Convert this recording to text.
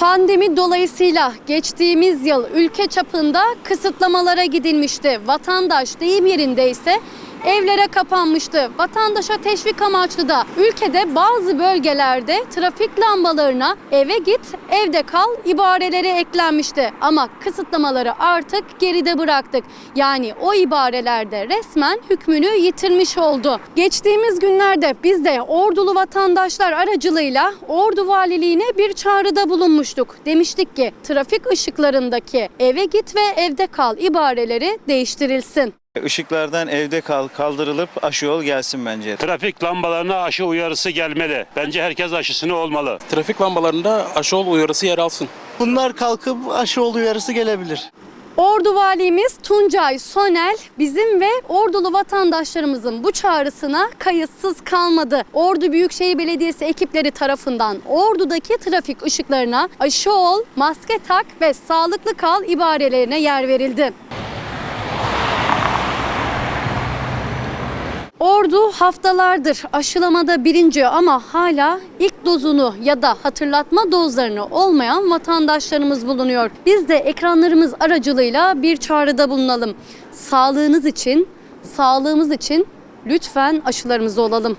Pandemi dolayısıyla geçtiğimiz yıl ülke çapında kısıtlamalara gidilmişti. Vatandaş deyim yerindeyse evlere kapanmıştı. Vatandaşa teşvik amaçlı da ülkede bazı bölgelerde trafik lambalarına eve git, evde kal ibareleri eklenmişti. Ama kısıtlamaları artık geride bıraktık. Yani o ibarelerde resmen hükmünü yitirmiş oldu. Geçtiğimiz günlerde biz de ordulu vatandaşlar aracılığıyla Ordu Valiliğine bir çağrıda bulunmuştuk. Demiştik ki trafik ışıklarındaki eve git ve evde kal ibareleri değiştirilsin. Işıklardan evde kal kaldırılıp aşı yol gelsin bence. Trafik lambalarına aşı uyarısı gelmeli. Bence herkes aşısını olmalı. Trafik lambalarında aşı ol uyarısı yer alsın. Bunlar kalkıp aşı ol uyarısı gelebilir. Ordu Valimiz Tuncay Sonel bizim ve ordulu vatandaşlarımızın bu çağrısına kayıtsız kalmadı. Ordu Büyükşehir Belediyesi ekipleri tarafından Ordu'daki trafik ışıklarına aşı ol, maske tak ve sağlıklı kal ibarelerine yer verildi. Ordu haftalardır aşılamada birinci ama hala ilk dozunu ya da hatırlatma dozlarını olmayan vatandaşlarımız bulunuyor. Biz de ekranlarımız aracılığıyla bir çağrıda bulunalım. Sağlığınız için, sağlığımız için lütfen aşılarımızı olalım.